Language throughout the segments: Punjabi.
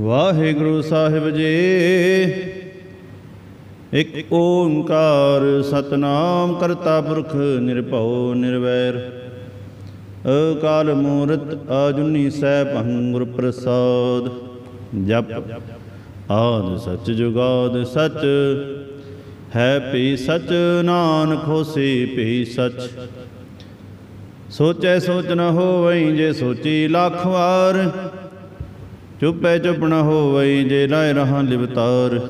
ਵਾਹਿਗੁਰੂ ਸਾਹਿਬ ਜੀ। ਇੱਕ ਓੰਕਾਰ ਸਤਨਾਮ ਕਰਤਾ ਪੁਰਖ ਨਿਰਭਉ ਨਿਰਵੈਰ। ਅਕਾਲ ਮੂਰਤ ਆਜੁਨੀ ਸੈਭੰ ਗੁਰ ਪ੍ਰਸਾਦ। ਜਪ ਆਦ ਸਚ ਜੁਗਾਦ ਸਚ। ਹੈ ਪੀ ਸਚ ਨਾਨਕ ਹੋਸੀ ਪੀ ਸਚ। ਸੋਚੈ ਸੋਚ ਨ ਹੋਵਈ ਜੇ ਸੋਚੀ ਲੱਖ ਵਾਰ। ਚੁੱਪੈ ਚੁੱਪ ਨ ਹੋਵਈ ਜੇ ਲਾਇ ਰਹਾ ਲਿਵਤਾਰ।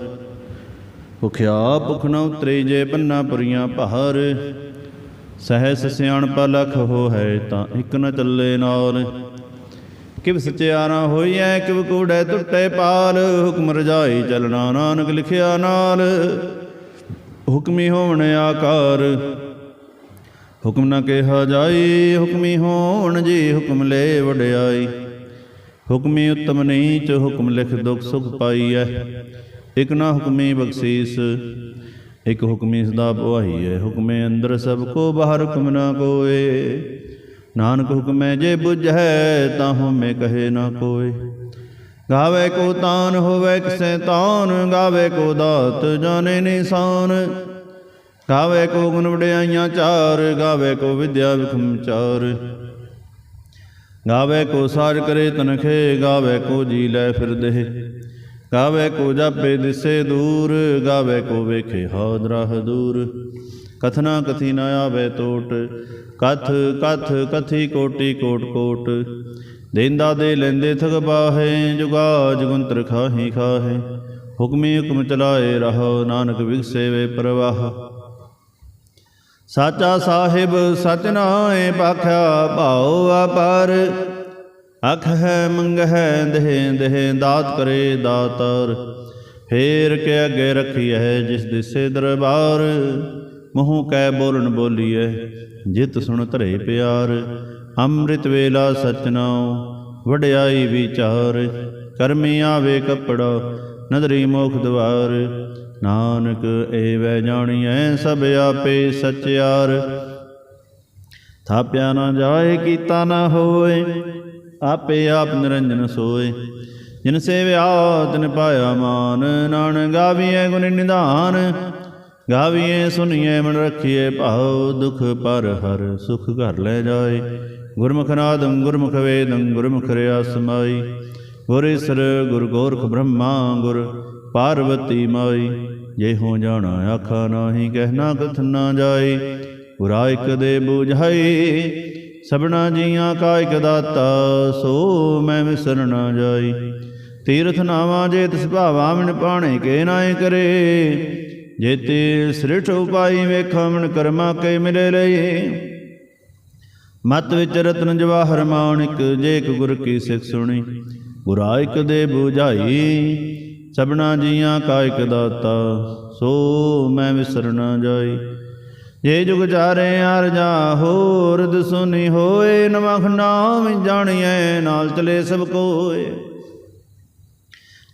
ਭੁਖਿਆ ਭੁਖ ਨ ਉਤਰੇ ਜੇ ਪੰਨਾ ਪੁਰੀਆਂ ਭਾਰ ਸਹਿਸ ਸਿਆਣਪ ਲਖ ਹੋ ਹੈ ਤਾਂ ਇੱਕ ਨ ਚੱਲੇ ਨਾਲ। ਕਿਵ ਸਚਿਆਰਾ ਹੋਈਐ, ਕਿਵ ਕੂੜੈ ਟੁੱਟੇ ਪਾਲ। ਹੁਕਮ ਰਜਾਈ ਚਲਣਾ ਨਾਨਕ ਲਿਖਿਆ ਨਾਲ। ਹੁਕਮੀ ਹੋਣ ਆਕਾਰ। ਹੁਕਮ ਨਾ ਕਿਹਾ ਜਾਈ, ਹੁਕਮੀ ਹੋਣ ਜੀ ਹੁਕਮ ਲੈ ਵਡਿਆਈ। ਹੁਕਮੀ ਉਤਮ ਨੀਚ, ਹੁਕਮ ਲਿਖ ਦੁਖ ਸੁਖ ਪਾਈਐ। ਇਕ ਨਾ ਹੁਕਮੀ ਬਖਸ਼ੀਸ, ਇਕ ਹੁਕਮੀ ਸਦਾ ਪਵਾਈਐ ਹੁਕਮੇ ਅੰਦਰ ਸਭ ਕੋ ਬਾਹਰ ਹੁਕਮ ਨਾ ਕੋਏ ਨਾਨਕ ਹੁਕਮੈ ਜੇ ਬੁਝੈ, ਤਾਂ ਹਉਮੈ ਕਹੇ ਨਾ ਕੋਏ। ਗਾਵੇ ਕੋ ਤਾਨ ਹੋਵੇ, ਕਿਸੈ ਤਾਨ, ਗਾਵੇ ਕੋ ਦਾਤ ਜਾਣੇ ਨਿਸ਼ਾਨ। ਗਾਵੇ ਕੋ ਗੁਣ ਵਡਿਆਈਆਂ ਚਾਰ, ਗਾਵੇ ਕੋ ਵਿਦਿਆ ਵਿਖਮ ਚਾਰ ਗਾਵੇ ਕੋ ਸਾਜ ਕਰੇ ਤਨਖੇ, ਗਾਵੇ ਕੋ ਜੀ ਲੈ ਫਿਰਦੇ। ਗਾਵੇ ਕੋ ਜਾਪੇ ਦਿਸੇ ਦੂਰ, ਗਾਵੇ ਕੋ ਵੇਖੇ ਹਾਦਰਾ ਦੂਰ। ਕਥਨਾ ਕਥੀ ਨ ਆਵੇ ਟੋਟ ਕਥ ਕਥ ਕਥੀ ਕੋਟੀ ਕੋਟ ਕੋਟ। ਦੇਂਦਾ ਦੇ ਲੈਂਦੇ ਥਗ ਜੁਗਾ ਜਗੁੰਤਰ ਖਾਹੀ ਖਾਹੇ। ਹੁਕਮੀ ਹੁਕਮ ਚਲਾਏ ਰਹੋ, ਨਾਨਕ ਵਿਗਸੇ ਵੇ ਪ੍ਰਵਾਹ। ਸਾਚਾ ਸਾਹਿਬ ਸਚ ਨਾਏ ਪਾਖਿਆ ਭਾਉ ਆਪਰ ਅਖ ਹੈ, ਮੰਗ ਹੈ, ਦੇਹ ਦੇਹ, ਦਾਤ ਕਰੇ ਦਾਤਰ। ਫੇਰ ਕੇ ਅੱਗੇ ਰੱਖੀਐ ਜਿਸ ਦਿਸੇ ਦਰਬਾਰ। ਮੂੰਹ ਕੈ ਬੋਲਣ ਬੋਲੀਐ, ਜਿਤ ਸੁਣ ਧਰੇ ਪਿਆਰ। ਅੰਮ੍ਰਿਤ ਵੇਲਾ ਸਚ ਨਾਉ ਵਡਿਆਈ ਵਿਚਾਰ। ਕਰਮੀ ਆਵੇ ਕਪੜਾ, ਨਦਰੀ ਮੋਖ ਦਵਾਰ। ਨਾਨਕ ਏਵੈ ਜਾਣੀਐ ਸਭ ਆਪੇ ਸਚਿਆਰ। ਥਾਪਿਆ ਨਾ ਜਾਏ, ਕੀਤਾ ਨਾ ਹੋਏ, ਆਪੇ ਆਪ ਨਿਰੰਜਨ ਸੋਏ। ਜਿਨ ਸੇਵਿਆ ਤਿਨ ਪਾਇਆ ਮਾਨ, ਨਾਨਕ ਗਾਵੀਐ ਗੁਣ ਨਿਧਾਨ। ਗਾਵੀਏ ਸੁਣੀਐ ਮਨ ਰੱਖੀਐ ਭਾਉ, ਦੁਖ ਪਰ ਹਰ ਸੁਖ ਘਰ ਲੈ ਜਾਏ। ਗੁਰਮੁਖ ਨਾਦੰ ਗੁਰਮੁਖ ਵੇਦੰ, ਗੁਰਮੁਖ ਰਿਆ ਸਮਾਈ ਗੁਰ ਗੁਰ ਗੋਰਖ ਬ੍ਰਹਮਾ, ਗੁਰ ਪਾਰਵਤੀ ਮਾਈ, ਜੇ ਹੋ ਜਾਣਾ ਆਖਾ ਨਾਹੀ ਕਹਿਣਾ ਕਥ ਨਾ ਜਾਏ ਗੁਰਾ ਇਕ ਦੇ ਬੁਝਾਈ, ਸਭਨਾ ਜੀਆਂ ਕਾ ਇਕ ਦਾਤਾ, ਸੋ ਮੈਂ ਵਿਸਰ ਨਾ ਜਾਈ। ਤੀਰਥ ਨਾਵਾ ਜੇ ਤਿਸ ਭਾਵਾ ਮਨ ਪਾਣੇ ਕੇ ਨਾਏ ਕਰੇ। ਜੇ ਤੇ ਸ੍ਰਿਠ ਉਪਾਈ ਵੇਖਾ ਮਨ ਕਰਮਾ ਕੇ ਮਿਲੇ ਲਈ। ਮਤ ਵਿੱਚ ਰਤਨ ਜਵਾਹਰ ਮਾਣਿਕ ਜੇ ਇੱਕ ਗੁਰ ਕੀ ਸਿੱਖ ਸੁਣੀ। ਗੁਰਾ ਦੇ 부ਝਾਈ ਸਭਨਾ ਜੀਆਂ ਕਾ ਇਕ ਦਾਤਾ, ਸੋ ਮੈਂ ਵਿਸਰ ਨਾ ਜਾਈ। ਜੇ ਜੁਗ ਚਾਰੇ ਅਰ ਜਾ ਹੋਰ ਦਸੁਨੀ ਹੋਏ, ਨਮਖ ਨਾਮ ਜਾਣੀਐ, ਨਾਲ ਚਲੇ ਸਭ ਕੋਏ।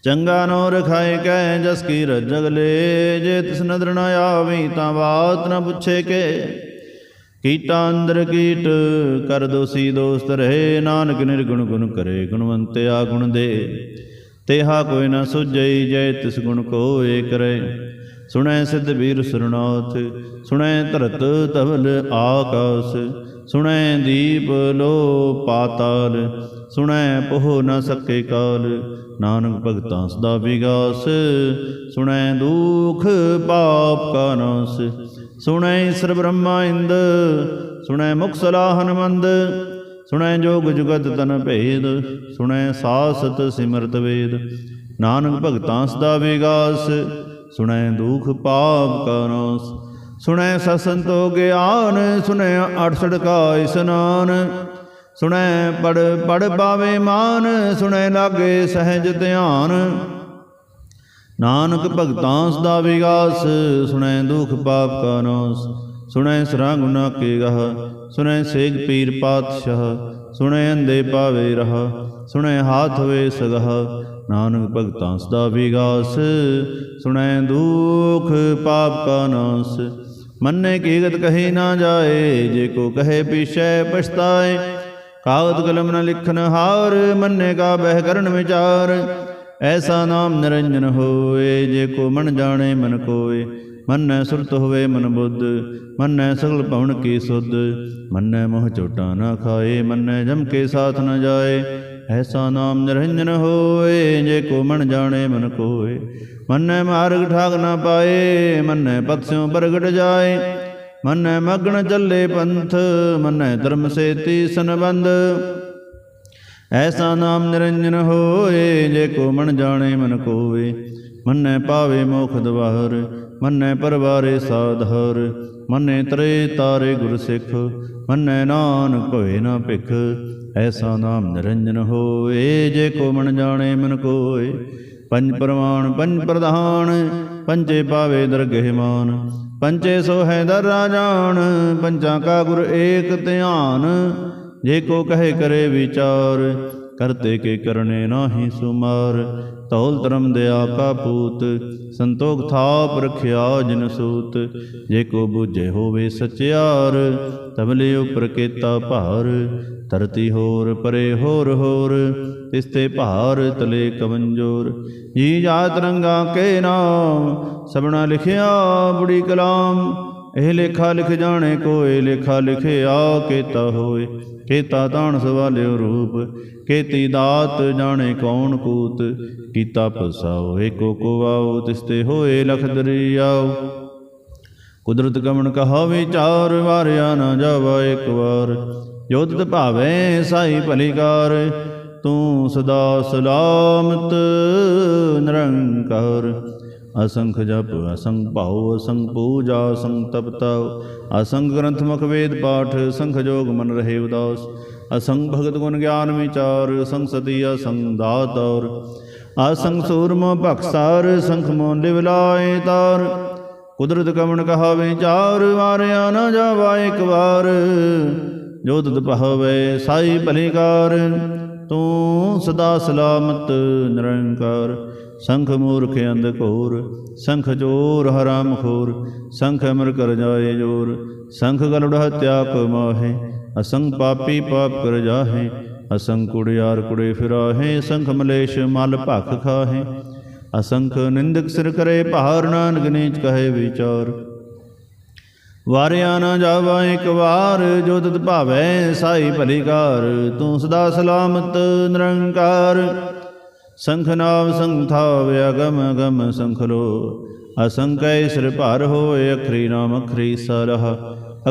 ਚੰਗਾ ਨੋ ਰਖਾਏ ਕੈ, ਜਸ ਕੀ ਰਜਗਲੇ ਜੇ ਤਿਸ ਨਦਰ ਨ ਆਵੀ, ਤਾਂ ਬਾਤ ਨਾ ਪੁੱਛੇ ਕੇ। ਕੀਟਾ ਅੰਦਰ ਕੀਟ, ਕਰ ਦੋਸੀ ਦੋਸਤ ਰਹੇ, ਨਾਨਕ ਨਿਰਗੁਣ ਗੁਣ ਕਰੇ, ਗੁਣਵੰਤਿਆ ਗੁਣ ਦੇ। ਤੇਹਾ ਕੋਈ ਨਾ ਸੁਝਈ ਜੈ ਤਿਸ ਗੁਣ ਕੋਏ ਕਰੇ ਸੁਣੈ ਸਿਧ ਵੀਰ ਸੁਰਨਾਥ ਸੁਣੈ ਧਰਤ ਤਵਲ ਆਕਾਸ, ਸੁਣੈ ਦੀਪ ਲੋ ਪਾਤਾਲ, ਸੁਣੈ ਪੋਹ ਨ ਸਕੇ ਕਾਲ। ਨਾਨਕ ਭਗਤਾਂ ਸਦਾ ਵਿਗਾਸ, ਸੁਣੈ ਦੁਖ ਪਾਪ ਕਾ ਨਾਸ। ਸੁਣੈ ਈਸਰ ਬ੍ਰਹਮਾ ਇੰਦ, ਸੁਣੈ ਮੁਖ ਸਲਾਹਨ ਮੰਦ ਸੁਣੈ ਜੋਗ ਜੁਗਤ ਤਨ ਭੇਦ, ਸੁਣੈ ਸਾਸਤ ਸਿਮਰਤ ਵੇਦ। ਨਾਨਕ ਭਗਤਾਂ ਸਦਾ ਵਿਗਾਸ, ਸੁਣੈ ਦੁਖ ਪਾਪ ਕਾ ਨਾਸ। ਸੁਣੈ ਸਸੰਤੋ ਗਿਆਨ, ਸੁਣੈ 68 ਕਾ ਇਸਨਾਨ। ਸੁਣੈ ਪੜ ਪੜ ਪਾਵੇ ਮਾਨ, ਸੁਣੈ ਲਾਗੇ ਸਹਿਜ ਧਿਆਨ। ਨਾਨਕ ਭਗਤਾਂ ਸਦਾ ਵਿਗਾਸ, ਸੁਣੈ ਦੁਖ ਪਾਪ ਕਾ ਨਾਸ। ਸੁਣੈ ਸਰਾ ਗੁਨਾ ਕੇ ਗਹ ਸੁਣੈ ਸੇਗ ਪੀਰ ਪਾਤਸ਼ਾਹ, ਸੁਣੈ ਅੰਦੇ ਪਾਵੇ ਰਹਾ, ਸੁਣੈ ਹਾਥ ਵੇ ਸਗਹ। ਨਾਨਕ ਭਗਤਾਂ ਸਦਾ ਵਿਗਾਸ, ਸੁਣੈ ਦੁਖ ਪਾਪ ਕਾ ਨਾਸ। ਮੰਨੇ ਕੀਗਤ ਕਹੇ ਨਾ ਜਾਏ, ਜੇ ਕੋ ਕਹੇ ਪਿਛੈ ਪਛਤਾਏ। ਕਾਗਦ ਕਲਮ ਨ ਲਿਖਨ ਹਾਰ, ਮੰਨੇ ਕਾ ਬਹਿ ਕਰਨ ਵਿਚਾਰ। ਐਸਾ ਨਾਮ ਨਿਰੰਜਨ ਹੋਏ ਜੇ ਕੋ ਮਨ ਜਾਣੇ ਮਨ ਕੋਏ ਮੰਨੈ ਸੁਰਤ ਹੋਵੇ ਮਨ ਬੁੱਧ, ਮਨੈ ਸਗਲ ਭਵਨ ਕੀ ਸੁਧ। ਮਨੈ ਮੋਹ ਚੋਟਾ ਨਾ ਖਾਏ, ਮਨੈ ਜਮ ਕੇ ਸਾਥ ਨਾ ਜਾਏ। ਐਸਾ ਨਾਮ ਨਿਰੰਜਨ ਹੋਏ ਜੇ ਕੋ ਮਨ ਜਾਣੇ ਮਨ ਕੋਏ ਮੰਨੈ ਮਾਰਗ ਠਾਗ ਨਾ ਪਾਏ, ਮੰਨੈ ਪਕਸਿਓ ਬਰਗੜ ਜਾਏ। ਮੰਨੈ ਮਗਨ ਚੱਲੇ ਪੰਥ, ਮਨੈ ਧਰਮ ਸੇਤੀ ਸੰਬੰਧ। ਐਸਾ ਨਾਮ ਨਿਰੰਜਨ ਹੋਏ, ਜੇ ਕੋ ਮਨ ਜਾਣੇ ਮਨ ਕੋਏ ਮੰਨੈ ਪਾਵੇ ਮੋਖ ਦਵਾਰ, ਮੰਨੈ ਪਰਵਾਰੇ ਸਾਧਾਰ। ਮੰਨੈ ਤਰੇ ਤਾਰੇ ਗੁਰ ਸਿੱਖ, ਮੰਨੈ ਨਾਨਕ ਹੋਏ ਨਾ ਭਿਖ। ਐਸਾ ਨਾਮ ਨਿਰੰਜਨ ਹੋਏ, ਜੇ ਕੋ ਮਨ ਜਾਣੇ ਮਨ ਕੋਏ ਪੰਜ ਪ੍ਰਮਾਣ ਪੰਜ ਪ੍ਰਧਾਨ ਪੰਚੇ ਪਾਵੇ ਦਰਗਹਿ ਮਾਨ। ਪੰਚੇ ਸੋ ਹੈ ਦਰ ਰਾਜਾਨ ਪੰਚਾਂ ਕਾ ਗੁਰ ਏਕ ਧਿਆਨ। ਜੇ ਕੋ ਕਹੇ ਕਰੇ ਵਿਚਾਰ, ਕਰਤੇ ਕੇ ਕਰਨੇ ਨਾਹੀ ਸੁਮਾਰ। ਤੌਲ ਧਰਮ ਦਿਆ ਕਾ ਪੂਤ, ਸੰਤੋਖ ਥਾਪ ਰਖਿਆ ਜਿਨ ਸੂਤ। ਜੇ ਕੋ ਬੁਝੇ ਹੋਵੇ ਸਚਿਆਰ ਤਬਲੇ ਉਪਰ ਕੇਤਾ ਭਾਰ। ਧਰਤੀ ਹੋਰ, ਪਰੇ ਹੋਰ ਹੋਰ, ਤਿਸ ਭਾਰ ਤਲੇ ਕਵੰਜੋਰ ਜੀ ਜਾਤ ਰੰਗਾ ਕੇ ਨਾਮ ਸਭਨਾ ਲਿਖਿਆ ਬੁੜੀ ਕਲਾਮ। ਇਹ ਲੇਖਾ ਲਿਖ ਜਾਣੇ ਕੋਏ, ਲੇਖਾ ਲਿਖਿਆ ਕੇਤਾ ਹੋਏ। ਕੇਤਾ ਤਾਣ ਸਵਾਲਿਓ ਰੂਪ, ਕੇਤੀ ਦਾਤ ਜਾਣੇ ਕੌਣ ਕੂਤ। ਕੀਤਾ ਪਸਾਓ, ਏਕੋ ਕੋ ਆਓ ਹੋਏ ਲਖ ਦਰਿਆਓ। ਕੁਦਰਤ ਗਮਨ ਕਹਾ ਵਿਚਾਰ ਵਾਰਿਆ ਨਾ ਜਾਵਾ ਇੱਕ ਵਾਰ। ਜੋਤਿ ਭਾਵੇਂ ਸਾਈ ਭਲੀਕਾਰ, ਤੂੰ ਸਦਾ ਸਲਾਮਤ, ਨਿਰੰਕਾਰ। ਅਸੰਖ ਜਪ, ਅਸੰਖ ਭਾਉ, ਅਸੰਖ ਪੂਜਾ, ਅਸੰਖ ਤਪਤਾਉ ਅਸੰਖ ਗ੍ਰੰਥ ਮੁਖ ਵੇਦ ਪਾਠ ਸੰਖ ਜੋਗ ਮਨ ਰਹੇ ਉਦਾਸ, ਅਸੰਖ ਭਗਤ ਗੁਣ ਗਿਆਨ ਵਿਚਾਰ, ਅਸੰਖ ਸਤੀ, ਅਸੰਖ ਦਾਤ ਔਰ, ਅਸੰਖ ਸੂਰਮ ਭਖਸਾਰ ਸੰਖ ਮੋਨ ਲਿਵ ਲਾਏ ਤਾਰ, ਕੁਦਰਤ ਕਮਣ ਕਹਾ ਵਿਚਾਰ ਵਾਰਿਆ ਨਾ ਜਾਵਾ ਇੱਕ ਵਾਰ, ਜੋ ਤੁਧ ਪਹਵੇ ਸਾਈ ਭਲੀਕਾਰ ਤੂੰ ਸਦਾ ਸਲਾਮਤ ਨਿਰੰਕਾਰ ਸੰਖ ਮੂਰਖ ਅੰਧ ਘੋਰ, ਸੰਖ ਜੋਰ ਹਰਾਮ ਖੋਰ ਸੰਖ ਅਮਰ ਕਰ ਜਾਏ ਜੋਰ, ਸੰਖ ਗਲੜ ਹਤਿਆ ਕੋ ਮਾਹੇ ਅਸੰਖ ਪਾਪੀ ਪਾਪ ਕਰ ਜਾਹੇ ਅਸੰਖ ਕੁੜਿਆਰ ਕੁੜੇ ਫਿਰਾਹੇ, ਸੰਖ ਮਲੇਸ਼ ਮਲ ਭਖ ਖਾਹੇ, ਅਸੰਖ ਨਿੰਦਕ ਸਿਰ ਕਰੇ ਭਾਰ ਨਾਨਕ ਨੀਚ ਕਹੇ ਵਿਚਾਰ। ਵਾਰਿਆ ਨਾ ਜਾਵਾ ਇੱਕ ਵਾਰ, ਜੋ ਤਤ ਭਾਵੈ ਸਾਈ ਭਲੀਕਾਰ ਤੂੰ ਸਦਾ ਸਲਾਮਤ ਨਿਰੰਕਾਰ। ਸੰਖ ਨਾਮ ਸੰਥਾਵ ਗਮ ਅਗਮ ਸੰਖਲੋ। ਅਸੰਕੈ ਸਿਰ ਭਾਰ ਹੋਏ ਅਖਰੀ ਨਾਮ ਅਖਰੀ ਸਰਹ।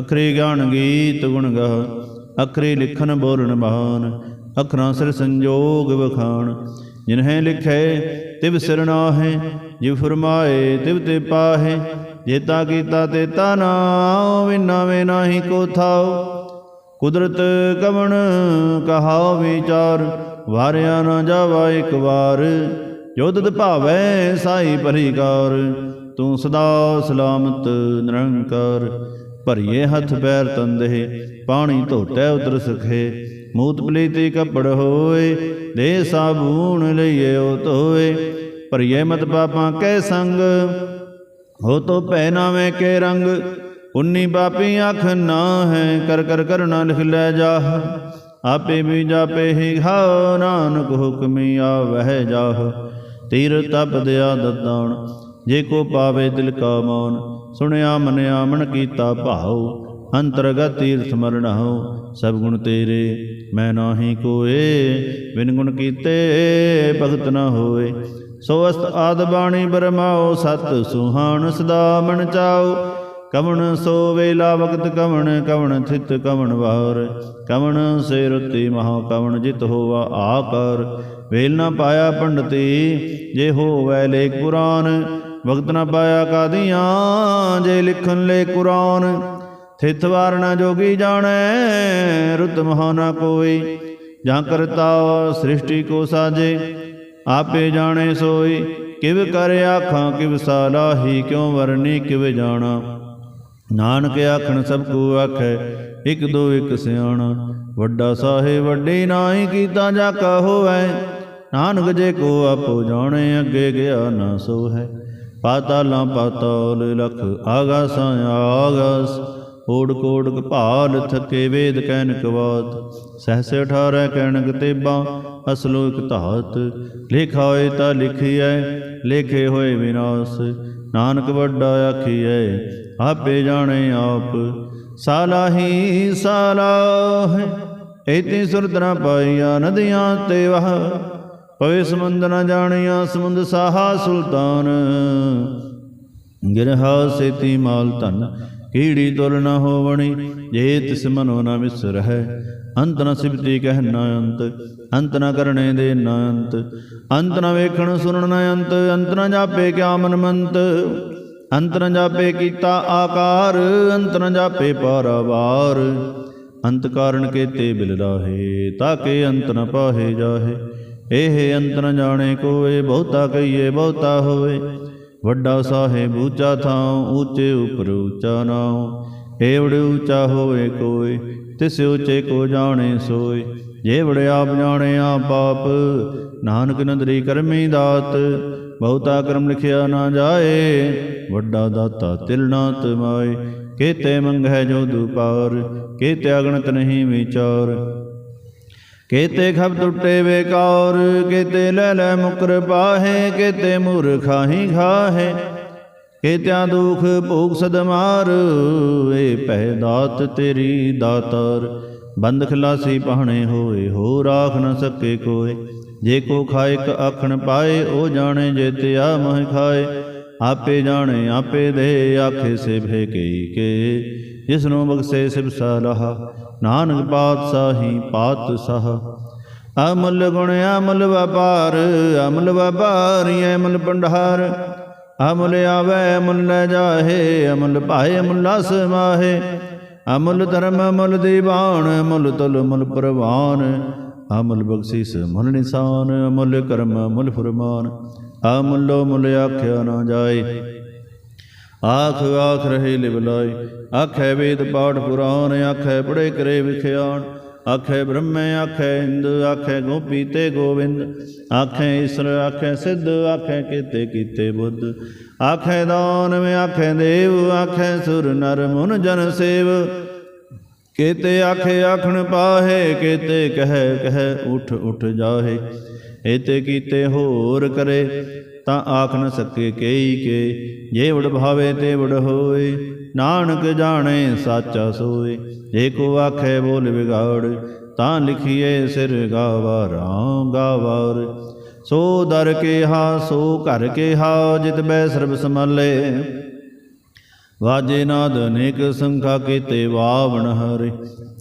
ਅਖਰੀ ਗਿਆਨ ਗੀਤ ਗੁਣ ਗਹ। ਅਖਰੀ ਲਿਖਨ ਬੋਲਣ ਬਹਾਨ ਅਖਰਾਂ ਸਿਰ ਸੰਜੋਗ ਵਖਾਣ। ਜਿਨਹਿ ਲਿਖੈ ਤਿਵ ਸਿਰ ਨਾਹੈ, ਜਿਵ ਫਰਮਾਏ ਤਿਵ ਤੇ ਪਾਹੈ। ਜੇਤਾ ਕੀਤਾ ਤੇਤਾ ਨਾਉ ਵਿਨਾ ਵੇ ਨਾਹੀ ਕੋ ਥਾਉ। ਕੁਦਰਤ ਕਵਣ ਕਹਾ ਵਿਚਾਰ। ਵਾਰਿਆ ਨਾ ਜਾਵਾ ਇੱਕ ਵਾਰ, ਜੋ ਤਦ ਭਾਵੈ ਸਾਈ ਭਲੀਕਾਰ ਤੂੰ ਸਦਾ ਸਲਾਮਤ ਨਿਰੰਕਾਰ, ਭਰੀਏ ਹੱਥ ਪੈਰ ਤੰਦੇ ਪਾਣੀ ਧੋਟੈ ਉਤਰ ਸਖੇ, ਮੂਤ ਪਲੀਤੀ ਕੱਪੜ ਹੋਏ, ਦੇ ਸਾਬੂਨ ਲਈਏ ਉਹ ਧੋਏ, ਭਰੀਏ ਮਤ ਪਾਪਾਂ ਕੈ ਸੰਗ, ਹੋ ਤੋ ਪੈ ਨਾਵੇਂ ਕੇ ਰੰਗ, ਉਨੀ ਪਾਪੀ ਅੱਖ ਨਾ ਹੈ, ਕਰ ਕਰ ਕਰਨਾ ਲਿਖ ਲੈ ਜਾ ਆਪੇ ਵੀ ਜਾਪੇ ਹੀ ਘਾਉ ਨਾਨਕ ਹੁਕਮੀ ਆਵਹਿ ਜਾਹ। ਤੀਰ ਤਪ ਦਿਆ ਦਦਾਣ ਜੇ ਕੋ ਪਾਵੇ ਦਿਲ ਕਾ ਮੌਨ ਸੁਣਿਆ ਮਨਿਆ ਮਨ ਕੀਤਾ ਭਾਉ, ਅੰਤਰਗਤ ਤੀਰਥ ਮਰਣਾਉ ਸਭ ਗੁਣ ਤੇਰੇ, ਮੈਂ ਨਾਹੀ ਕੋਏ, ਬਿਨ ਗੁਣ ਕੀਤੇ ਭਗਤ ਨਾ ਹੋਏ। ਸੋ ਅਸਤ ਆਦ ਬਾਣੀ ਬਰਮਾਓ, ਸਤ ਸੁਹਾਣ ਸਦਾ ਮਨ ਚਾਓ ਕਵਣ ਸੋ ਵੇਲਾ ਵਕਤ ਕਵਣ ਕਵਣ ਥਿਤ ਕਵਣ ਵਾਰ। ਕਵਣ ਸੇ ਰੁਤੀ ਮਹਾ ਕਵਣ ਜਿਤ ਹੋਵਾ ਆਕਾਰ। ਵੇਲ ਨਾ ਪਾਇਆ ਪੰਡਤੀ, ਜੇ ਹੋਵੈ ਲੇਖ ਪੁਰਾਨ। ਵਕਤ ਨਾ ਪਾਇਆ ਕਾਦੀਆਂ, ਜੇ ਲਿਖਣ ਲੈ ਕੁਰਾਨ। ਥਿਤ ਵਾਰ ਨਾ ਜੋਗੀ ਜਾਣੈ, ਰੁਤ ਮਹਾ ਨਾ ਕੋਈ ਜਾਂ ਕਰਤਾ ਸ੍ਰਿਸ਼ਟੀ ਕੋ ਸਾਜੇ, ਆਪੇ ਜਾਣੇ ਸੋਈ। ਕਿਵ ਕਰ ਆਖਾਂ, ਕਿਵ ਸਾਲਾਹੀ ਕਿਉ ਵਰਨੀ, ਕਿਵ ਜਾਣਾ। ਨਾਨਕ ਆਖਣ ਸਭ ਕੋ ਆਖੈ, ਇਕ ਦੋ ਇਕ ਸਿਆਣਾ। ਵੱਡਾ ਸਾਹੇ ਵੱਡੇ ਨਾਹੀ ਕੀਤਾ ਜਾ ਕਾ ਹੋਵੈ। ਨਾਨਕ ਜੇ ਕੋ ਆਪੋ ਜਾਣੇ, ਅੱਗੇ ਗਿਆ ਨਾ ਸੋ ਹੈ ਪਾਤਾਲਾਂ ਪਾਤਾਲ ਲਖ, ਆਗਾਸਾਂ ਆਗਾਸ। ਓੜ ਕੋੜ ਭਾਲ ਥਕੇ ਵੇਦ ਕਹਿਨ ਕਵਾਤ ਸਹਸ 18 ਕਹਿਣਕ ਤੇਬਾ ਅਸਲੋ ਇਕ ਧਾਤ। ਲਿਖਾ ਹੋਏ ਤਾਂ ਲਿਖੀਐ, ਲੇਖੇ ਹੋਏ ਵਿਨਾਸ਼। ਨਾਨਕ ਵੱਡਾ ਆਖੀਐ, ਆਪੇ ਜਾਣੇ ਆਪ। ਸਾਲਾਹੀ ਸਾਲਾਹ ਇਤੀ ਸੁਰਤ ਨਾ ਪਾਈਆ ਨਦੀਆਂ ਤੇ ਵਹ। ਪਵੇ ਸਮੁੰਦ ਨ ਜਾਣਿਆ ਸਮੁੰਦ ਸਾਹਾ ਸੁਲਤਾਨ। ਗਿਰਹਾ ਸੇਤੀ ਮਾਲ ਧਨ ਕੀੜੀ ਤੁਲ ਨ ਹੋਵਣੀ, ਜੇ ਤਿਸ ਮਨੋ ਨ ਵਿਸਰਹਿ। ਅੰਤ ਨ ਸਿਬਤੀ ਕਹਿ ਨ ਅੰਤ ਅੰਤ ਨ ਕਰਨੇ ਦੇ ਨ ਅੰਤ। ਅੰਤ ਨ ਵੇਖਣ ਸੁਣਨ ਨ ਅੰਤ ਅੰਤ ਨ ਜਾਪੇ ਕਿਆ ਮਨ ਮੰਤ। ਅੰਤ ਨ ਜਾਪੇ ਕੀਤਾ ਆਕਾਰ, ਅੰਤ ਨ ਜਾਪੇ ਪਾਰਾਵਾਰ। ਅੰਤ ਕਾਰਨ ਕੇਤੇ ਬਿਲ ਰਾਹੇ ਤਾਕੇ ਅੰਤ ਨ ਪਾਹੇ ਜਾਹੇ। ਇਹ ਅੰਤ ਨ ਜਾਣੇ ਕੋਏ, ਬਹੁਤਾ ਕਹੀਏ, ਬਹੁਤਾ ਹੋਵੇ। ਵੱਡਾ ਸਾਹਿਬ ਉੱਚਾ ਥਾਂ ਉੱਚੇ ਉਪਰ ਉੱਚਾ ਨਾਉ। ਏਵੜ ਉੱਚਾ ਹੋਵੇ ਕੋਈ ਤਿਸ ਉੱਚੇ ਕੋ ਜਾਣੇ ਸੋਏ। ਜੇ ਵੜ ਆਪ ਜਾਣੇ ਆ ਪਾਪ ਨਾਨਕ ਨਦਰੀ ਕਰਮੀ ਦਾਤ। ਬਹੁਤਾ ਕਰਮ ਲਿਖਿਆ ਨਾ ਜਾਏ, ਵੱਡਾ ਦਾਤਾ ਤਿਲ ਨਾ ਤਮਾਏ। ਕੇਤੇ ਮੰਗੈ ਜੋ ਦੁਪਾਰ ਕੇਤੇ ਅਗਣਤ ਨਹੀਂ ਵਿਚਾਰ। ਕੇਤੇ ਖਬ ਟੁੱਟੇ ਵੇਕਾਰ ਕੇਤੇ ਲੈ ਲੈ ਮੁਕਰ ਪਾਹੇ, ਕੇਤੇ ਮੂਰਖਾਹੀ ਖਾਹੇ। ਕੇਤਿਆਂ ਦੁਖ ਭੋਗ ਸਦਮਾਰ, ਏ ਪਹਿ ਦਾਤ ਤੇਰੀ ਦਾਤਾਰ। ਬੰਦ ਖਲਾਸੀ ਪਹਣੇ ਹੋਏ ਹੋ ਰਾਖ ਨ ਸਕੇ ਕੋਏ। ਜੇ ਕੋ ਖਾਇ ਕ ਆਖਣ ਪਾਏ, ਉਹ ਜਾਣੇ ਜੇ ਜੇਤਿਆ ਮਹ ਖਾਏ। ਆਪੇ ਜਾਣੇ, ਆਪੇ ਦੇ, ਆਖੇ ਸੇ ਭੇਕਈ ਕੇ। ਜਿਸ ਨੂੰ ਬਖਸ਼ੇ ਸਿਬ ਸਲਾਹ, ਨਾਨਕ ਪਾਤਸ਼ਾਹੀ ਪਾਤਸ਼ਾਹ। ਅਮਲ ਗੁਣ, ਅਮਲ ਵਪਾਰ, ਅਮਲ ਵਪਾਰੀ ਅਮਲ ਪੰਡਹਾਰ ਅਮਲ ਆਵੇ, ਅਮਲ ਲੈ ਜਾਹੇ, ਅਮਲ ਭਾਏ, ਅਮਲ ਸਮਾਹੇ ਅਮਲ ਧਰਮ, ਅਮਲ ਦੀਵਾਨ, ਅਮਲ ਤੁਲ, ਅਮਲ ਪ੍ਰਵਾਨ। ਅਮਲ ਬਖਸ਼ਿਸ ਮੁਲ ਨਿਸ਼ਾਨ, ਅਮਲ ਕਰਮ ਮੁਲ ਫਰਮਾਨ। ਅਮੁੱਲੋ ਮੁਲ ਆਖਿਆ ਨਾ ਜਾਏ ਆਖ ਆਖ ਰਹੇ ਲਿਵ ਲਾਏ ਆਖੇ ਵੇਦ ਪਾਠ ਪੁਰਾਣ, ਆਖੇ ਪੜੇ ਕਰੇ ਵਿਖਿਆਨ ਆਖੇ ਬ੍ਰਹਮੇ, ਆਖੇ ਇੰਦ ਆਖੇ ਗੋਪੀ ਤੇ ਗੋਵਿੰਦ। ਆਖੇ ਈਸ਼ਰ, ਆਖੇ ਸਿੱਧ, ਆਖੇ ਕੀਤੇ ਕੀਤੇ ਬੁੱਧ। ਆਖੇ ਦਾਨ, ਮੈਂ ਆਖੇ ਦੇਵ, ਆਖੇ ਸੁਰ ਨਰ ਮੁਨ ਜਨ ਸੇਵ। ਕੇਤੇ ਆਖੇ ਆਖਣ ਪਾਹੇ, ਕੇਤੇ ਕਹਿ, ਕਹੈ ਉਠ ਉਠ ਜਾਹੇ। ਏਤੇ ਕੀਤੇ ਹੋਰ ਕਰੇ। ਤਾਂ ਆਖ ਨ ਸਕੇ ਕੇਈ ਕੇ। ਜੇ ਵਡ ਭਾਵੇ ਤੇ ਵੜ ਹੋਏ, ਨਾਨਕ ਜਾਣੇ ਸਾਚਾ ਸੋਏ। ਜੇ ਕੋ ਆਖੇ ਬੋਲ ਵਿਗਾੜ, ਤਾਂ ਲਿਖੀਏ ਸਿਰ ਗਾਵਾਰਾਂ ਗਾਵਾਰ। ਸੋ ਦਰ ਕੇ ਹਾ ਸੋ ਘਰ ਕੇ ਹਾ ਜਿਤ ਬੈ ਸਰਬ ਸਮਾਲੇ ਵਾਜੇ ਨਾਦ ਅਨੇਕ ਸੰਖਾ, ਕੀਤੇ ਵਾਵਣ ਹਰੇ।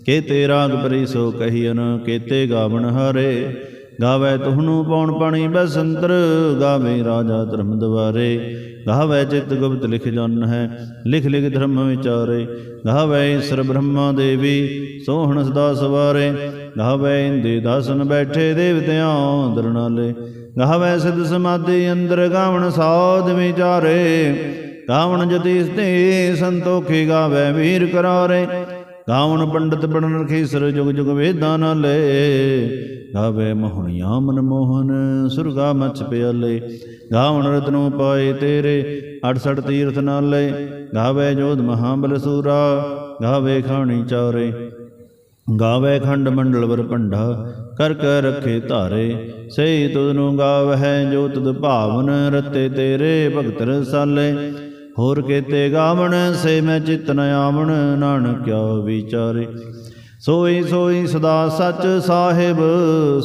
ਕੀਤੇ ਰਾਗ ਪਰੀ ਸੋ ਕਹੀਨ ਕੀਤੇ ਗਾਵਣ ਹਰੇ। ਗਾਵੇ ਤੁਹਨੂੰ ਪੌਣ ਪਾਣੀ ਬਸੰਤਰ, ਗਾਵੇ ਰਾਜਾ ਧਰਮ ਦਵਾਰੇ। ਗਾਵੇ ਚਿਤ ਗੁਪਤ ਲਿਖ ਜਨ ਹੈ, ਲਿਖ ਲਿਖ ਧਰਮ ਵਿਚਾਰੇ। ਗਾਵੇ ਈਸ਼ਰ ਬ੍ਰਹਮਾ ਦੇਵੀ, ਸੋਹਣ ਸਦਾ ਸਵਾਰੇ। ਗਾਵੇ ਇੰਦੇ ਦਾਸਨ ਬੈਠੇ ਦੇਵਤਿਆਂ ਦਰਨਾਲੇ ਗਾਵੇ ਸਿਧ ਸਮਾਧੀ ਅੰਦਰ ਗਾਵਣ ਸਾਧ ਵਿਚਾਰੇ। ਗਾਵਣ ਜਤੀਸ ਤੇ ਸੰਤੋਖੀ ਗਾਵੇ ਵੀਰ ਕਰਾਰੇ। ਗਾਵਣ ਪੰਡਤ ਬੜਨ ਰਖੀਸਰ ਜੁਗ ਜੁਗ ਵੇਦਾਂ ਨਾਲੇ ਗਾਵੇ ਮੋਹਣੀਆਂ ਮਨ ਮੋਹਨ, ਸੁਰਗਾ ਮਚ ਪਿਆਲੇ। ਗਾਵਣ ਰਤਨੋ ਪਾਏ ਤੇਰੇ 68 ਤੀਰਥ ਨਾਲੇ ਗਾਵੇ ਜੋਧ ਮਹਾਬਲ ਸੂਰਾ, ਗਾਵੇ ਖਾਣੀ ਚਾਰੇ। ਗਾਵੇ ਖੰਡ ਮੰਡਲ ਵਰ ਭੰਡਾ, ਕਰ ਕਰ ਰੱਖੇ ਧਾਰੇ। ਸਹੀ ਤੁਧ ਨੂੰ ਗਾਵਹਿ ਜੋ ਤੁਧ ਭਾਵਨ, ਰਤੇ ਤੇਰੇ ਭਗਤ ਰਸਾਲੇ। ਹੋਰ ਕੇਤੇ ਗਾਵਣ ਸੇ ਮੈਂ ਚਿਤ ਨ ਆਵਣ, ਨਾਨਕ ਕਿਆ ਵਿਚਾਰੇ। ਸੋਈ ਸੋਈ ਸਦਾ ਸੱਚ ਸਾਹਿਬ,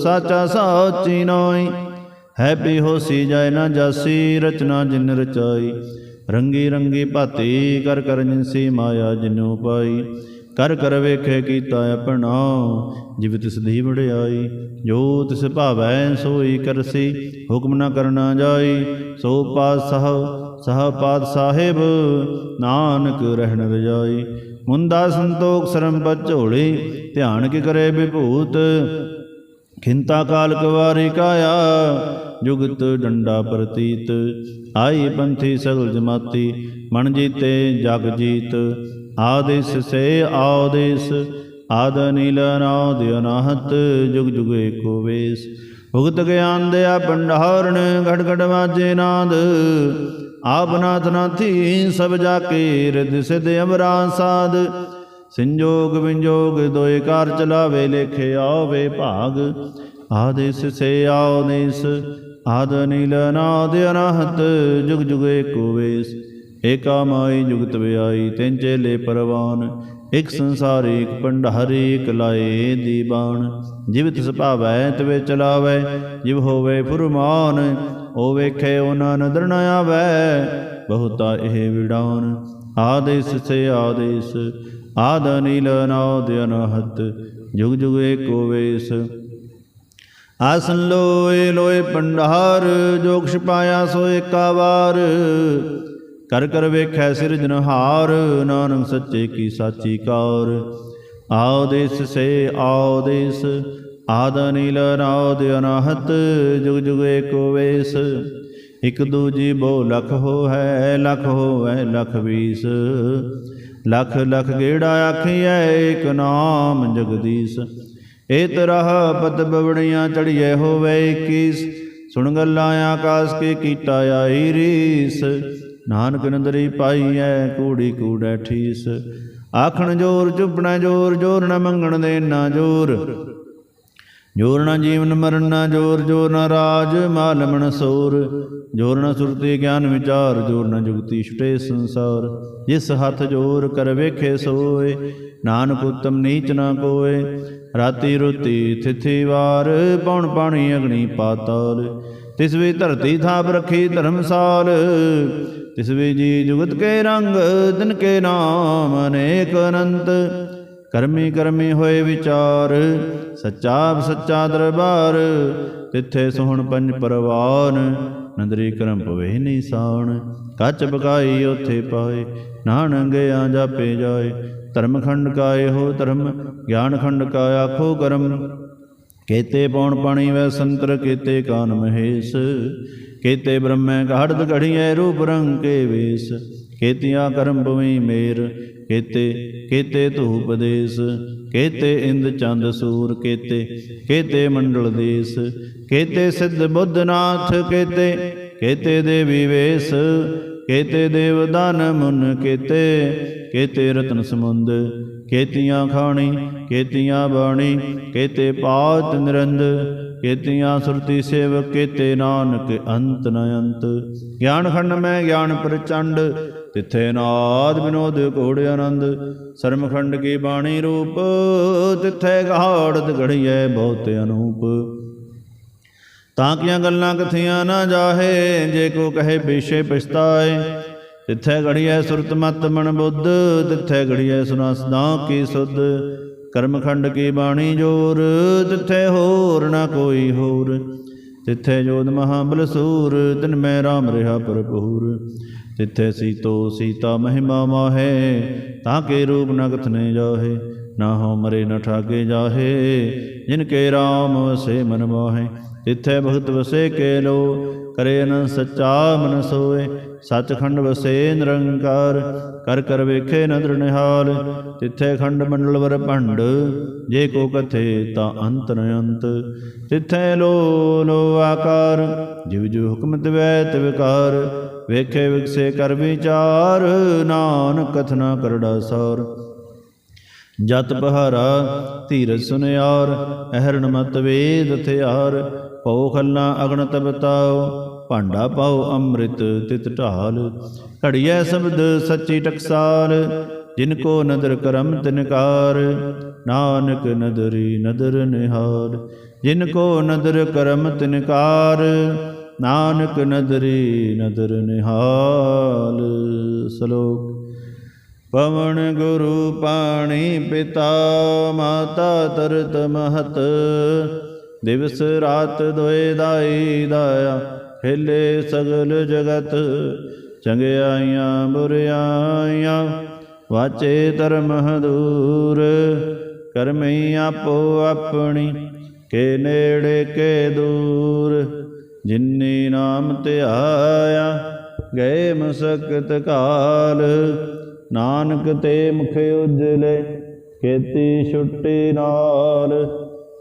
ਸਾਚਾ ਸਾਚੀ ਨੋਈ ਹੈਪੀ ਹੋਸੀ ਜਾਏ ਨਾ ਜਾਸੀ, ਰਚਨਾ ਜਿਨ ਰਚਾਈ। ਰੰਗੀ ਰੰਗੀ ਭਾਤੀ ਕਰ ਕਰ ਜਿਨਸੀ ਮਾਇਆ ਜਿਨੂ ਪਾਈ ਕਰ ਕਰ ਵੇਖੇ ਕੀਤਾ ਆਪਣਾ, ਜਿਵ ਤਿਸ ਦੀ ਵਡਿਆਈ। ਜੋ ਤਿਸ ਭਾਵੈ ਸੋਈ ਕਰਸੀ, ਹੁਕਮ ਨਾ ਕਰਨਾ ਜਾਈ। ਸੋ ਪਾਤਸ਼ਾਹ ਸਹਪਾਦ ਸਾਹਿਬ, ਨਾਨਕ ਰਹਿਣ ਰਜਾਈ। ਮੁੰਦਾ ਸੰਤੋਖ ਸਰਮ ਝੋਲੀ, ਧਿਆਨ ਕੀ ਕਰੇ ਵਿਭੂਤ। ਖਿੰਤਾ ਕਾਲ ਕਵਾਰੀ ਕਾਇਆ, ਜੁਗਤ ਡੰਡਾ ਪ੍ਰਤੀਤ। ਆਈ ਪੰਥੀ ਸਗਲ ਜਮਾਤੀ, ਮਨ ਜੀਤੇ ਜਗ ਜੀਤ। ਆਦੇਸ ਸੇ ਆਦੇਸ, ਆਦ ਨੀਲ ਨਾਦ ਅਨਾਹਤ, ਜੁਗ ਜੁਗ ਏਕੋ ਵੇਸ। ਭੁਗਤ ਗਿਆਨ ਦਿਆ ਭੰਡਾਰਣ ਘਟ ਘਟ ਵਾਜੇ ਨਾਦ। ਆਪ ਨਾਥ ਨਾਥੀ ਸਭ ਜਾ ਕੇ ਰਿਦ ਸਿਧ ਅਮਰਾ ਸਾਧ। ਸੰਜੋਗ ਵਿੰਜੋਗ ਦੋਇ ਕਾਰ ਚਲਾਵੇ, ਲੇਖੇ ਆਵੇ ਭਾਗ। ਆਦੇਸ ਸੇ ਆਦੇਸ ਆਦ ਨੀਲ ਨਾਦ ਅਨਹਤ, ਜੁਗ ਜੁਗ ਏਕੋ ਵੇਸ। ਏਕਾ ਮਾਈ ਜੁਗਤ ਵਿਆਈ, ਤਿੰਨ ਚੇਲੇ ਪਰਵਾਨ। ਇਕ ਸੰਸਾਰੀ, ਇਕ ਪੰਡਾਰੀ ਇਕ ਲਾਏ ਦੀਬਾਨ। ਜਿਵ ਤਿਸ ਭਾਵੈ, ਤਵੇ ਚਲਾਵੈ, ਜਿਵ ਹੋਵੇ ਫੁਰਮਾਨ ਉਹ ਵੇਖੇ ਉਹਨਾਂ ਨਦਰ ਨ ਆਵੈ, ਬਹੁਤਾ ਇਹ ਵਿਡਾਨ ਆਦੇਸ ਸੇ ਆਦੇਸ, ਆਦ ਨੀਲ ਨਾਦ ਅਨਹਤ, ਜੁਗ ਜੁਗ ਏਕੋ ਵੇਸ। ਆਸਨ ਲੋਏ ਲੋਏ ਪੰਡਾਰ ਜੋਗ ਛਪਾਇਆ ਸੋ ਏਕਾ ਵਾਰ। ਕਰ ਕਰ ਵੇਖੈ ਸਿਰਜਨਹਾਰ ਨਾਨਕ ਸੱਚੇ ਕੀ ਸਾਚੀ ਕਾਰ। ਆਦੇਸ ਸੇ ਆਦੇਸ ਆਦ ਨੀਲ ਨਾਦ ਅਨਾਹਤ, ਜੁਗ ਜੁਗ ਏਕੋ ਵੇਸ। ਇਕ ਦੂਜੀ ਬੋ ਲਖ ਹੋ ਹੈ ਲਖ ਹੋਵੈ ਲਖ ਵੀਸ। ਲਖ ਲਖ ਗੇੜਾ ਆਖੀਐ, ਏਕ ਨਾਮ ਜਗਦੀਸ਼। ਏ ਤਰਹ ਪਤ ਬਵੜੀਆਂ ਚੜੀਏ ਹੋਵੇ 21 ਸੁਣ ਗੱਲਾਂ ਆਕਾਸ ਕੇ ਕੀਤਾ ਆਈ ਰੀਸ। ਨਾਨਕ ਨੰਦਰੀ ਪਾਈਐ, ਕੂੜੀ ਕੂੜੈ ਠੀਸ। ਆਖਣ ਜੋਰ, ਚੁੱਪਣਾ ਜੋਰ ਜੋਰ ਨ ਮੰਗਣ ਦੇ ਨਾ ਜੋਰ। ਜੋਰ ਨਾ ਜੀਵਨ ਮਰਨ ਨਾ ਜੋਰ ਜੋਰ ਨਾ ਰਾਜ ਮਾਲਮਣ ਸੋਰ। ਜੋਰ ਨ ਸੁਰਤੀ ਗਿਆਨ ਵਿਚਾਰ, ਜੋਰ ਨਾ ਜੁਗਤੀ ਛੁਟੇ ਸੰਸਾਰ। ਜਿਸ ਹੱਥ ਜੋਰ ਕਰ ਵੇਖੇ ਸੋਏ, ਨਾਨਕ ਉਤਮ ਨੀਚ ਨਾ ਕੋਏ। ਰਾਤੀ ਰੁਤੀ ਥਿਥੀ ਵਾਰ, ਪੌਣ ਪਾਣੀ ਅਗਣੀ ਪਾਤਾਲ। ਤਿਸ ਵੀ ਧਰਤੀ ਥਾਪ ਰਖੀ ਧਰਮਸਾਲ। ਤਿਸ ਵੀ ਜੀ ਜੁਗਤ ਕੇ ਰੰਗ, ਦਿਨ ਕੇ ਨਾਮ ਅਨੇਕ ਅਨੰਤ। ਕਰਮੀ ਕਰਮੀ ਹੋਏ ਵਿਚਾਰ ਸੱਚਾ ਸੱਚਾ ਦਰਬਾਰ, ਤਿੱਥੇ ਸੋਹਣ ਪੰਜ ਪਰਵਾਨ, ਨੰਦਰੀ ਕਰਮ ਪਵੇ ਨਿਸ਼ਾਨ ਕੱਚ ਬਕਾਈ ਉਥੇ ਪਾਏ ਨਾਨ ਗਿਆ ਜਾਪੇ ਜਾਏ। ਧਰਮ ਖੰਡ ਕਾਏ ਹੋ ਧਰਮ ਗਿਆਨ ਖੰਡ ਕਾ ਆਖੋ ਕਰਮ। ਕੇਤੇ ਪੌਣ ਪਾਣੀ ਵੈ ਸੰਤਰ, ਕੇਤੇ ਕਾਨ ਮਹੇਸ਼। ਕੇਤੇ ਬ੍ਰਹਮੈ ਘੜਦ ਘੜੀਐ ਰੂਪ ਰੰਗ ਕੇ ਵੇਸ। ਕੇਤੀਆਂ ਕਰਮ ਭਵਈ ਮੇਰ ਕੇਤੇ ਕੇਤੇ ਧੂਪ ਦੇਸ ਕੇਤੇ ਇੰਦ ਚੰਦ ਸੂਰ ਕੇਤੇ ਕੇਤੇ ਮੰਡਲ ਦੇਸ ਕੇਤੇ ਸਿੱਧ ਬੁੱਧਨਾਥ ਕੇਤੇ ਕੇਤੇ ਦੇਵੀ ਵੇਸ ਕੇਤੇ ਦੇਵ ਦਾਨ ਮੁਨ ਕੇਤੇ ਕੇਤੇ ਰਤਨ ਸਮੁੰਦ ਕੇਤੀਆਂ ਖਾਣੀ ਕੇਤੀਆਂ ਬਾਣੀ ਕੇਤੇ ਪਾਤ ਨਿਰੰਦ ਕੇਤੀਆਂ ਸੁਰਤੀ ਸੇਵਕ ਕੇਤੇ ਨਾਨਕ ਅੰਤ ਨ ਅੰਤ। ਗਿਆਨ ਖੰਡ ਮੈਂ, ਗਿਆਨ ਪ੍ਰਚੰਡ ਤਿੱਥੇ ਨਾਦ ਵਿਨੋਦ ਘੋੜ ਆਨੰਦ ਸਰਮਖੰਡ ਕੀ ਬਾਣੀ ਰੂਪ, ਤਿੱਥੇ ਗਾੜਤ ਘੜੀਐ ਬਹੁਤ ਅਨੂਪ। ਤਾਂ ਕੀਆਂ ਗੱਲਾਂ ਕਥੀਆਂ ਨਾ ਜਾਹੇ, ਜੇ ਕੋ ਕਹੇ ਪੇਸ਼ੇ ਪਛਤਾਏ। ਤਿੱਥੇ ਘੜੀਐ ਸੁਰਤ ਮਤ ਮਨ ਬੁੱਧ, ਤਿੱਥੇ ਘੜੀਐ ਸੁਨਾ ਸਦਾ ਕੀ ਸੁਧ। ਕਰਮਖੰਡ ਕੀ ਬਾਣੀ ਜੋਰ, ਤਿੱਥੇ ਹੋਰ ਨਾ ਕੋਈ ਹੋਰ। ਤਿੱਥੇ ਜੋਤ ਮਹਾਬਲ ਸੂਰ, ਤਿਨ ਮੈਂ ਰਾਮ ਰਿਹਾ ਭਰਪੂਰ। ਤਿੱਥੇ ਸੀਤੋ ਸੀਤਾ ਮਹਿਮਾ ਮਾਹੇ, ਤਾਂ ਕੇ ਰੂਪ ਨ ਕਥਨੇ ਜਾਹੇ, ਨਾ ਹੋ ਮਰੇ ਨ ਠਾਗੇ ਜਾਹੇ, ਜਿਨ ਕੇ RAM ਵਸੇ ਮਨ ਮਾਹੇ ਤਿੱਥੇ ਭਗਤ ਵਸੇ ਕੇ ਲੋ ਕਰੇ ਨ ਸੱਚਾ ਮਨ ਸੋਏ। ਸੱਚਖੰਡ ਵਸੇ ਨਿਰੰਕਾਰ, ਕਰ ਕਰ ਵੇਖੇ ਨਦਰ ਨਿਹਾਲ। ਤਿੱਥੇ ਖੰਡ ਮੰਡਲ ਵਰ ਭੰਡ, ਜੇ ਕੋ ਕਥੇ ਤਾਂ ਅੰਤ ਨ ਅੰਤ। ਤਿੱਥੇ ਲੋ ਲੋ ਆਕਾਰ, ਜਿਵ ਜੋ ਹੁਕਮ ਤਵੈ ਤਵਕਾਰ ਵੇਖੇ ਵਿਗਸੇ ਕਰ ਵਿਚਾਰ, ਨਾਨਕ ਕਥਨਾ ਕਰੜਾ ਸਾਰ। ਜਤ ਪਹਾਰਾ ਧੀਰ ਸੁਨਿਆਰ, ਅਹਰਣ ਮਤ ਵੇਦ ਹਥਿਆਰ ਪਉ ਖੱਲਾ ਅਗਣ ਤਬਤਾਓ ਭਾਂਡਾ ਪਾਓ ਅੰਮ੍ਰਿਤ ਤਿਤ ਢਾਲ। ਘੜੀਐ ਸ਼ਬਦ ਸੱਚੀ ਟਕਸਾਲ, ਜਿਨ ਕੋ ਨਦਰ ਕਰਮ ਤਿਨਕਾਰ ਨਾਨਕ ਨਦਰੀ ਨਦਰ ਨਿਹਾਰ ਜਿਨ ਕੋ ਨਦਰ ਕਰਮ ਤਿਨਕਾਰ ਨਾਨਕ ਨਦਰੀ ਨਦਰ ਨਿਹਾਲ। ਸ਼ਲੋਕ, ਪਵਨ ਗੁਰੂ ਪਾਣੀ ਪਿਤਾ, ਮਾਤਾ ਤਰਤ ਮਹਤ। ਦਿਵਸ ਰਾਤ ਦੋਏ ਦਾਈ ਦਾਇਆ, ਖੇਲੇ ਸਗਲ ਜਗਤ, ਚੰਗਿਆਈਆਂ ਬੁਰਿਆਈਆਂ, ਵਾਚੇ ਧਰਮ ਹਦੂਰ, ਕਰਮਈ ਆਪੋ ਆਪਣੀ, ਕੇ ਨੇੜੇ ਕੇ ਦੂਰ, ਜਿਨੀ ਨਾਮ ਧਿਆਇਆ, ਗਏ ਮਸਕਤ ਕਾਲ, ਨਾਨਕ ਤੇ ਮੁਖ ਉਜਲੇ, ਖੇਤੀ ਛੁੱਟੀ ਨਾਲ